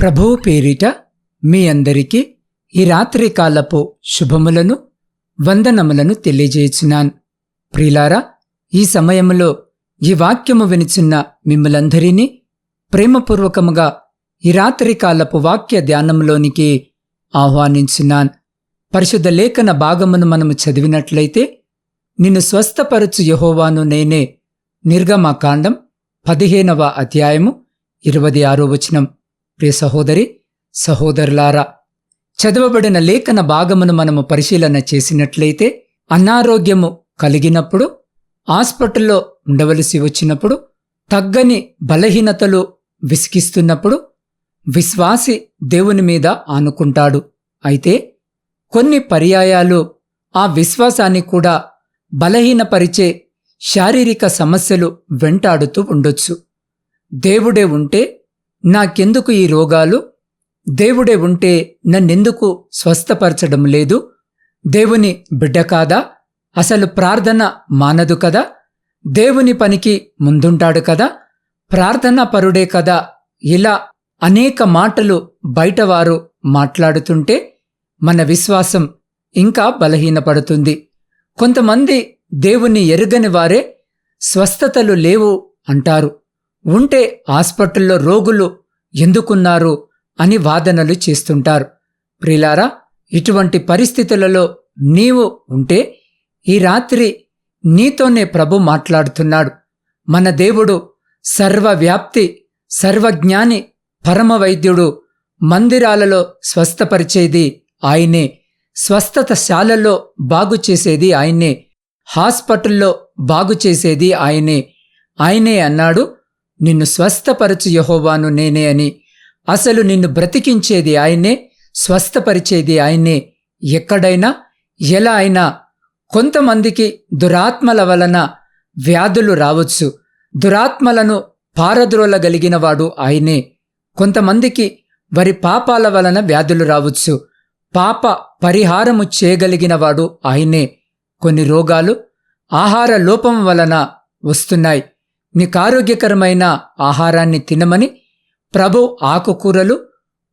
ప్రభువు పేరిట మీ అందరికీ ఈ రాత్రి కాలపు శుభములను వందనములను తెలియజేయుచున్నాను. ప్రిలారా ఈ సమయములో ఈ వాక్యము వినిచున్న మిమ్మలందరినీ ప్రేమపూర్వకముగా ఈ రాత్రి కాలపు వాక్య ధ్యానంలోనికి ఆహ్వానించున్నాను. పరిశుద్ధ లేఖన భాగమును మనము చదివినట్లయితే నిన్ను స్వస్థపరచు యహోవాను నేనే. నిర్గమకాండం పదిహేనవ అధ్యాయము ఇరవై ఆరో వచనం. ప్రియ సహోదరి సహోదరులారా చదవబడిన లేఖన భాగమును మనము పరిశీలన చేసినట్లయితే అనారోగ్యము కలిగినప్పుడు హాస్పిటల్లో ఉండవలసి వచ్చినప్పుడు తగ్గని బలహీనతలు విసిగిస్తున్నప్పుడు విశ్వాసి దేవుని మీద ఆనుకుంటాడు. అయితే కొన్ని పర్యాయాలు ఆ విశ్వాసాన్ని కూడా బలహీనపరిచే శారీరక సమస్యలు వెంటాడుతూ ఉండొచ్చు. దేవుడే ఉంటే నాకెందుకు ఈ రోగాలు? దేవుడే ఉంటే నన్నెందుకు స్వస్థపరచడం లేదు? దేవుని బిడ్డ కాదా? అసలు ప్రార్థన మానదు కదా? దేవుని పనికి ముందుంటాడు కదా? ప్రార్థనా పరుడే కదా? ఇలా అనేక మాటలు బయటవారు మాట్లాడుతుంటే మన విశ్వాసం ఇంకా బలహీనపడుతుంది. కొంతమంది దేవుని ఎరుగని వారే స్వస్థతలు లేవు అంటారు. ఉంటే హాస్పిటల్లో రోగులు ఎందుకున్నారు అని వాదనలు చేస్తుంటారు. ప్రిలారా ఇటువంటి పరిస్థితులలో నీవు ఉంటే ఈ రాత్రి నీతోనే ప్రభు మాట్లాడుతున్నాడు. మన దేవుడు సర్వవ్యాప్తి సర్వజ్ఞాని పరమవైద్యుడు మందిరాలలో స్వస్థపరిచేది ఆయనే. స్వస్థత శాలలో బాగు చేసేది ఆయనే. హాస్పిటల్లో బాగు చేసేది ఆయనే. ఆయనే అన్నాడు నిన్ను స్వస్థపరచు యహోవాను నేనే అని. అసలు నిన్ను బ్రతికించేది ఆయనే స్వస్థపరిచేది ఆయనే ఎక్కడైనా ఎలా అయినా కొంతమందికి దురాత్మల వలన వ్యాధులు రావచ్చు. దురాత్మలను పారద్రోలగలిగినవాడు ఆయనే. కొంతమందికి వారి పాపాల వలన వ్యాధులు రావచ్చు. పాప పరిహారము చేయగలిగినవాడు ఆయనే. కొన్ని రోగాలు ఆహార లోపం వలన వస్తున్నాయి. నీకు ఆరోగ్యకరమైన ఆహారాన్ని తినమని ప్రభు ఆకుకూరలు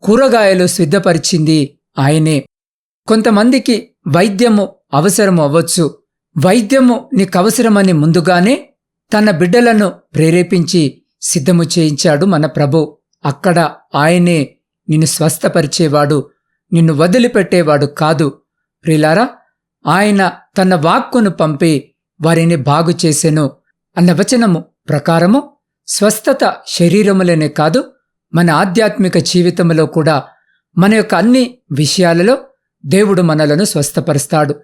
కూరగాయలు సిద్ధపరిచింది ఆయనే. కొంతమందికి వైద్యము అవసరం అవ్వచ్చు. వైద్యము నీకు అవసరమని ముందుగానే తన బిడ్డలను ప్రేరేపించి సిద్ధము చేయించాడు మన ప్రభు. అక్కడ ఆయనే నిన్ను స్వస్థపరిచేవాడు నిన్ను వదిలిపెట్టేవాడు కాదు. ప్రిలారా ఆయన తన వాక్కును పంపి వారిని బాగు చేసెను. అన్న వచనము ప్రకారము స్వస్థత శరీరములనే కాదు మన ఆధ్యాత్మిక జీవితంలో కూడా మన యొక్క అన్ని విషయాలలో దేవుడు మనలను స్వస్థపరుస్తాడు.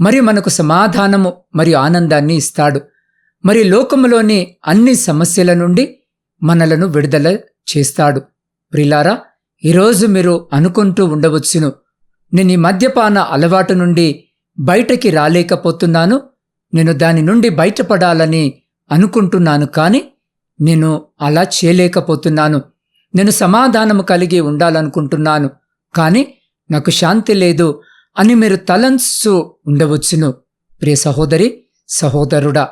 మరి మనకు సమాధానము మరియు ఆనందాన్ని ఇస్తాడు. మరి లోకములోని అన్ని సమస్యల నుండి మనలను విడుదల చేస్తాడు. ప్రిలారా ఈరోజు మీరు అనుకుంటూ ఉండవచ్చును నేను ఈ మద్యపాన అలవాటు నుండి బయటకి రాలేకపోతున్నాను నేను దాని నుండి బయటపడాలని అనుకుంటున్నాను కానీ నేను అలా చేయలేకపోతున్నాను. నేను సమాధానము కలిగి ఉండాలనుకుంటున్నాను కానీ నాకు శాంతి లేదు అని మీరు తలంచు ఉండవచ్చును. ప్రియ సహోదరి సహోదరుడా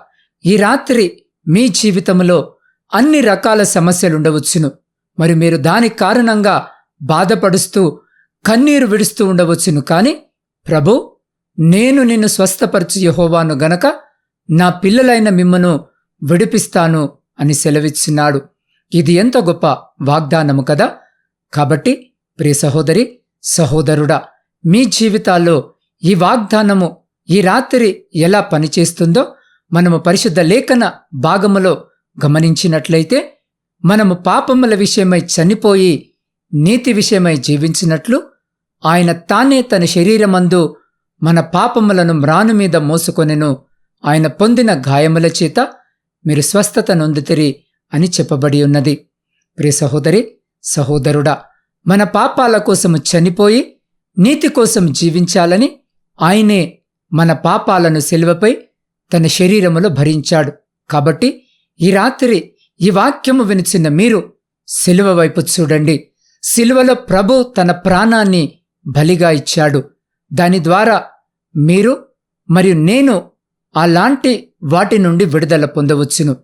ఈ రాత్రి మీ జీవితంలో అన్ని రకాల సమస్యలు ఉండవచ్చును. మరి మీరు దాని కారణంగా బాధపడుస్తూ కన్నీరు విడుస్తూ ఉండవచ్చును కానీ ప్రభు నేను నిన్ను స్వస్థపరచు యహోవాను గనక నా పిల్లలైన మిమ్మను విడిపిస్తాను అని సెలవిచ్చినాడు. ఇది ఎంత గొప్ప వాగ్దానము కదా? కాబట్టి ప్రియ సహోదరి సహోదరుడా మీ జీవితాల్లో ఈ వాగ్దానము ఈ రాత్రి ఎలా పనిచేస్తుందో మనము పరిశుద్ధ లేఖన భాగములో గమనించినట్లయితే మనము పాపముల విషయమై చనిపోయి నీతి విషయమై జీవించినట్లు ఆయన తానే తన శరీరమందు మన పాపములను మ్రాను మీద మోసుకొనెను. ఆయన పొందిన గాయముల చేత మీరు స్వస్థత నొందుతిరి అని చెప్పబడి ఉన్నది. ప్రియ సహోదరి సహోదరుడా మన పాపాల కోసము చనిపోయి నీతి కోసం జీవించాలని ఆయనే మన పాపాలను శిలువపై తన శరీరములో భరించాడు. కాబట్టి ఈ రాత్రి ఈ వాక్యము వినిచిన మీరు శిలువ వైపు చూడండి. శిలువలో ప్రభు తన ప్రాణాన్ని బలిగా ఇచ్చాడు. దాని ద్వారా మీరు మరియు నేను అలాంటి వాటి నుండి విడుదల పొందవచ్చును.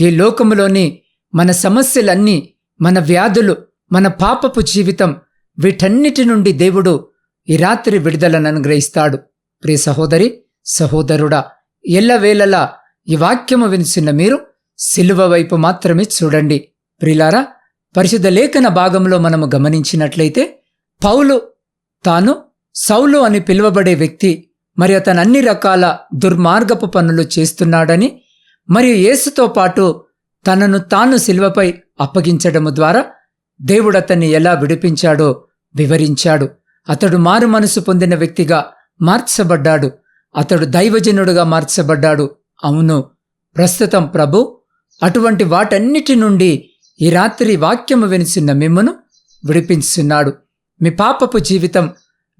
ఈ లోకములోని మన సమస్యలన్నీ మన వ్యాధులు మన పాపపు జీవితం వీటన్నిటి నుండి దేవుడు ఈ రాత్రి విడుదలను అనుగ్రహిస్తాడు. ప్రియ సహోదరి సహోదరుడా ఎల్లవేళలా ఈ వాక్యము వినిసిన మీరు సిలువ వైపు మాత్రమే చూడండి. ప్రిలారా పరిశుద్ధ లేఖన భాగంలో మనము గమనించినట్లయితే పౌలు తాను సౌలు అని పిలువబడే వ్యక్తి మరి అతను అన్ని రకాల దుర్మార్గపు పనులు చేస్తున్నాడని మరియు యేసుతో పాటు తనను తాను శిల్వపై అప్పగించడము ద్వారా దేవుడు అతన్ని ఎలా విడిపించాడో వివరించాడు. అతడు మారు మనసు పొందిన వ్యక్తిగా మార్చబడ్డాడు. అతడు దైవజనుడుగా మార్చబడ్డాడు. అవును ప్రస్తుతం ప్రభు అటువంటి వాటన్నిటి నుండి ఈ రాత్రి వాక్యము వినిసిన మిమ్మను విడిపించున్నాడు మీ పాపపు జీవితం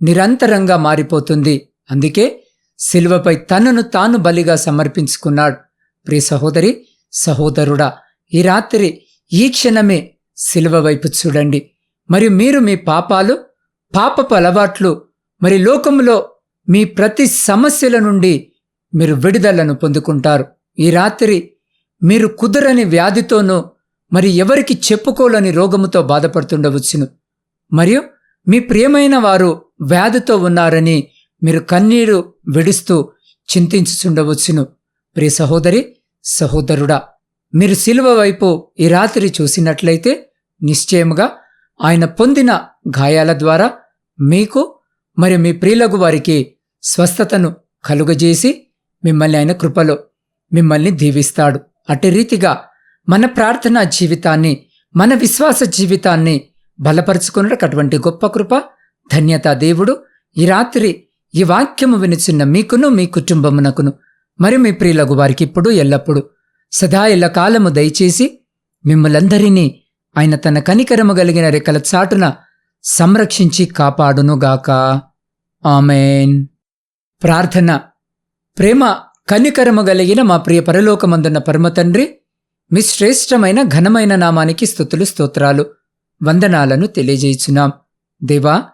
నిరంతరంగా మారిపోతుంది. అందుకే శిల్వపై తనను తాను బలిగా సమర్పించుకున్నాడు. ప్రియ సహోదరి సహోదరుడా ఈ రాత్రి ఈ క్షణమే శిల్వ వైపు చూడండి. మరియు మీరు మీ పాపాలు పాపపు అలవాట్లు మరి లోకములో మీ ప్రతి సమస్యల నుండి మీరు విడుదలను పొందుకుంటారు. ఈ రాత్రి మీరు కుదరని వ్యాధితోనూ మరి ఎవరికి చెప్పుకోలేని రోగముతో బాధపడుతుండవచ్చును. మరియు మీ ప్రియమైన వారు వ్యాధితో ఉన్నారని మీరు కన్నీరు విడుస్తూ చింతించుచుండవచ్చును. ప్రియ సహోదరి సహోదరుడా మీరు శిలువ వైపు ఈ రాత్రి చూసినట్లయితే నిశ్చయముగా ఆయన పొందిన గాయాల ద్వారా మీకు మరియు మీ ప్రియులకు వారికి స్వస్థతను కలుగజేసి మిమ్మల్ని ఆయన కృపలో మిమ్మల్ని దీవిస్తాడు. అటు రీతిగా మన ప్రార్థనా జీవితాన్ని మన విశ్వాస జీవితాన్ని బలపరుచుకున్నట్టు అటువంటి గొప్ప కృప ధన్యత దేవుడు ఈ రాత్రి ఈ వాక్యము వినిచిన్న మీకును మీ కుటుంబమునకును మరి మీ ప్రియులకు వారికి ఇప్పుడు ఎల్లప్పుడు సదా ఎల్ల కాలము దయచేసి మిమ్మలందరినీ ఆయన తన కనికరము కలిగిన రెక్కల చాటున సంరక్షించి కాపాడునుగాక. ఆమెన్. ప్రార్థన. ప్రేమ కనికరము కలిగిన మా ప్రియ పరలోకమందున్న పరమతండ్రి మీ శ్రేష్టమైన ఘనమైన నామానికి స్థుతులు స్తోత్రాలు వందనాలను తెలియజేయుచున్నాం. దేవా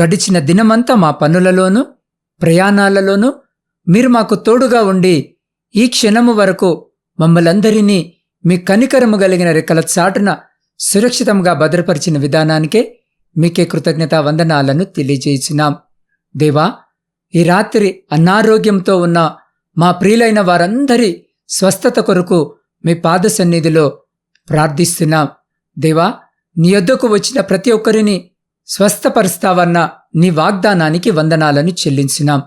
గడిచిన దినమంతా మా పనులలోనూ ప్రయాణాలలోనూ మీరు మాకు తోడుగా ఉండి ఈ క్షణము వరకు మమ్మలందరినీ మీ కనికరము కలిగిన రెక్కల చాటున సురక్షితంగా భద్రపరిచిన విధానానికే మీకే కృతజ్ఞతా వందనాలను తెలియజేసినాం దేవా ఈ రాత్రి అనారోగ్యంతో ఉన్న మా ప్రియులైన వారందరి స్వస్థత కొరకు మీ పాద సన్నిధిలో ప్రార్థిస్తున్నాం. దేవా నీ యొద్దకు వచ్చిన ప్రతి ఒక్కరిని స్వస్థపరుస్తావన్న నీ వాగ్దానానికి వందనాలను చెల్లించినాం.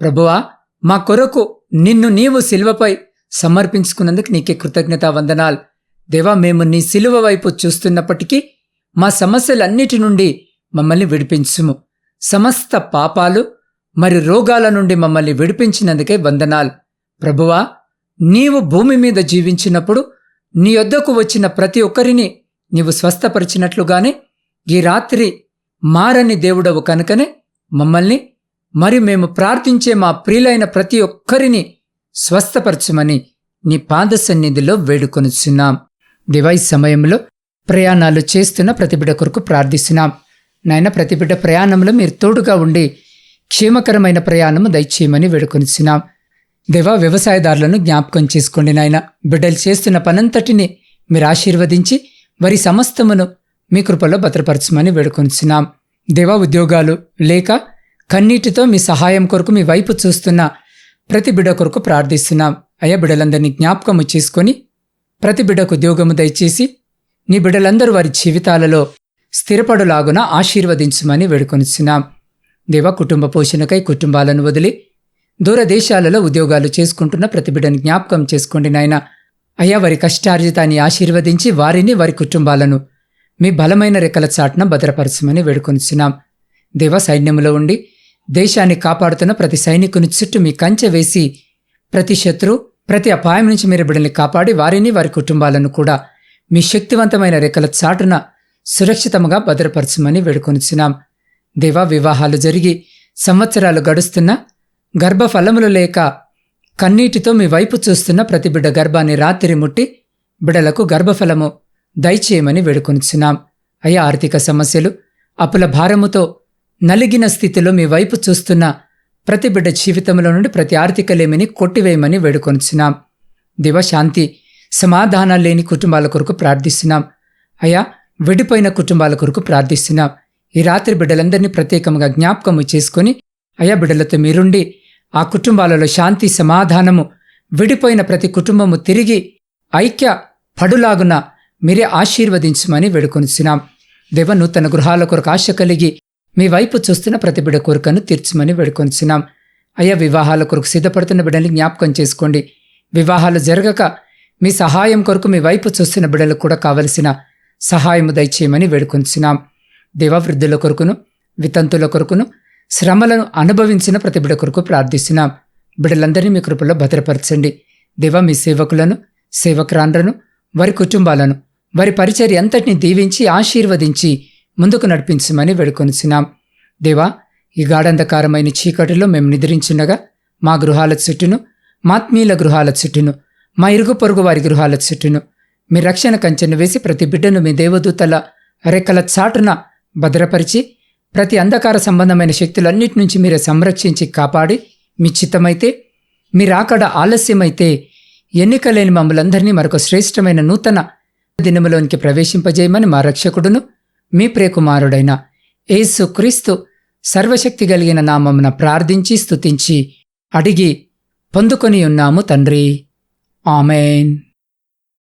ప్రభువా మా కొరకు నిన్ను నీవు శిలువపై సమర్పించుకున్నందుకు నీకే కృతజ్ఞత వందనాలు. దేవా మేము నీ శిలువ వైపు చూస్తున్నప్పటికీ మా సమస్యలన్నిటి నుండి మమ్మల్ని విడిపించుము. సమస్త పాపాలు మరి రోగాల నుండి మమ్మల్ని విడిపించినందుకే వందనాలు. ప్రభువా నీవు భూమి మీద జీవించినప్పుడు నీ యొద్దకు వచ్చిన ప్రతి ఒక్కరిని నీవు స్వస్థపరిచినట్లుగానే ఈ రాత్రి మారని దేవుడవు కనుకనే మమ్మల్ని మరి మేము ప్రార్థించే మా ప్రియులైన ప్రతి ఒక్కరిని స్వస్థపరచమని నీ పాద సన్నిధిలో వేడుకొనుచున్నాం. దివాయి సమయంలో ప్రయాణాలు చేస్తున్న ప్రతిబిడ కొరకు ప్రార్థిస్తున్నాం. నాయన ప్రతిబిడ ప్రయాణంలో మీరు తోడుగా ఉండి క్షేమకరమైన ప్రయాణము దయచేయమని వేడుకొనిచున్నాం. దేవా వ్యవసాయదారులను జ్ఞాపకం చేసుకోండి నాయన. బిడ్డలు చేస్తున్న పనంతటిని మీరు ఆశీర్వదించి వారి సమస్తమును మీ కృపలో భద్రపరచమని వేడుకొనిచున్నాం. దేవా ఉద్యోగాలు లేక కన్నీటితో మీ సహాయం కొరకు మీ వైపు చూస్తున్న ప్రతి బిడ కొరకు ప్రార్థిస్తున్నాం. అయ్యా బిడ్డలందరినీ జ్ఞాపకము చేసుకొని ప్రతి బిడ్డకు ఉద్యోగము దయచేసి నీ బిడ్డలందరూ వారి జీవితాలలో స్థిరపడులాగున ఆశీర్వదించమని వేడుకొనిచున్నాం. దేవ కుటుంబ పోషణకై కుటుంబాలను వదిలి దూరదేశాలలో ఉద్యోగాలు చేసుకుంటున్న ప్రతి బిడ్డను జ్ఞాపకం చేసుకోండి నాయన. అయ్యా వారి కష్టార్జితాన్ని ఆశీర్వదించి వారిని వారి కుటుంబాలను మీ బలమైన రెక్కల చాటున భద్రపరచమని వేడుకొనిచున్నాం. దేవ సైన్యంలో ఉండి దేశాన్ని కాపాడుతున్న ప్రతి సైనికుని చుట్టూ మీ కంచె వేసి ప్రతి శత్రు ప్రతి అపాయం నుంచి మీరు బిడ్డల్ని కాపాడి వారిని వారి కుటుంబాలను కూడా మీ శక్తివంతమైన రెక్కల చాటున సురక్షితంగా భద్రపరచమని వేడుకొనిచున్నాం. దేవా వివాహాలు జరిగి సంవత్సరాలు గడుస్తున్నా గర్భఫలములు లేక కన్నీటితో మీ వైపు చూస్తున్న ప్రతి బిడ్డ గర్భాన్ని రాత్రి ముట్టి బిడలకు గర్భఫలము దయచేయమని వేడుకొనిచున్నాం. అయ్యా ఆర్థిక సమస్యలు అప్పుల భారముతో నలిగిన స్థితిలో మీ వైపు చూస్తున్న ప్రతి బిడ్డ జీవితంలో నుండి ప్రతి ఆర్థిక లేమిని కొట్టివేయమని వేడుకొనిచున్నాం. దివశాంతి సమాధానాలు లేని కుటుంబాల కొరకు ప్రార్థిస్తున్నాం. అయ్యా విడిపోయిన కుటుంబాల కొరకు ప్రార్థిస్తున్నాం. ఈ రాత్రి బిడ్డలందరినీ ప్రత్యేకంగా జ్ఞాపకము చేసుకుని అయా బిడ్డలతో మీరుండి ఆ కుటుంబాలలో శాంతి సమాధానము విడిపోయిన ప్రతి కుటుంబము తిరిగి ఐక్య పడులాగున మీరే ఆశీర్వదించమని వేడుకొనిచ్చినాం దేవను తన గృహాల కొరకు ఆశ కలిగి మీ వైపు చూస్తున్న ప్రతి బిడ్డ కోరికను తీర్చమని వేడుకొనిచ్చినాం అయ్యా వివాహాల కొరకు సిద్ధపడుతున్న బిడ్డల్ని జ్ఞాపకం చేసుకోండి. వివాహాలు జరగక మీ సహాయం కొరకు మీ వైపు చూస్తున్న బిడ్డలకు కూడా కావలసిన సహాయము దయచేయమని వేడుకొంచున్నాం దేవవృద్ధుల కొరకును వితంతుల కొరకును శ్రమలను అనుభవించిన ప్రతి బిడ్డ కొరకు ప్రార్థిస్తున్నాం. బిడ్డలందరినీ మీ కృపలో భద్రపరచండి. దేవ మీ సేవకులను సేవకురాండ్రను వారి కుటుంబాలను వారి పరిచర్య అంతటిని దీవించి ఆశీర్వదించి ముందుకు నడిపించమని వేడుకొనిచున్నాం. దేవా ఈ గాఢంధకారమైన చీకటిలో మేము నిద్రించుండగా మా గృహాల చుట్టూను మాత్మీయుల గృహాల చుట్టూను మా ఇరుగు పొరుగు వారి గృహాల చుట్టూను మీ రక్షణ కంచెను వేసి ప్రతి బిడ్డను మీ దేవదూతల రెక్కల చాటున భద్రపరిచి ప్రతి అంధకార సంబంధమైన శక్తులన్నిటి నుంచి మీరే సంరక్షించి కాపాడి మీ చిత్తమైతే మీరాకడ ఆలస్యమైతే ఎన్నికలేని మమ్మలందరినీ మరొక శ్రేష్టమైన నూతన దినములోనికి ప్రవేశింపజేయమని మా రక్షకుడును మీ ప్రియకుమారుడైన యేసు క్రీస్తు సర్వశక్తి కలిగిన నామమున ప్రార్థించి స్తుతించి అడిగి పొందుకొని ఉన్నాము తండ్రి. ఆమెన్.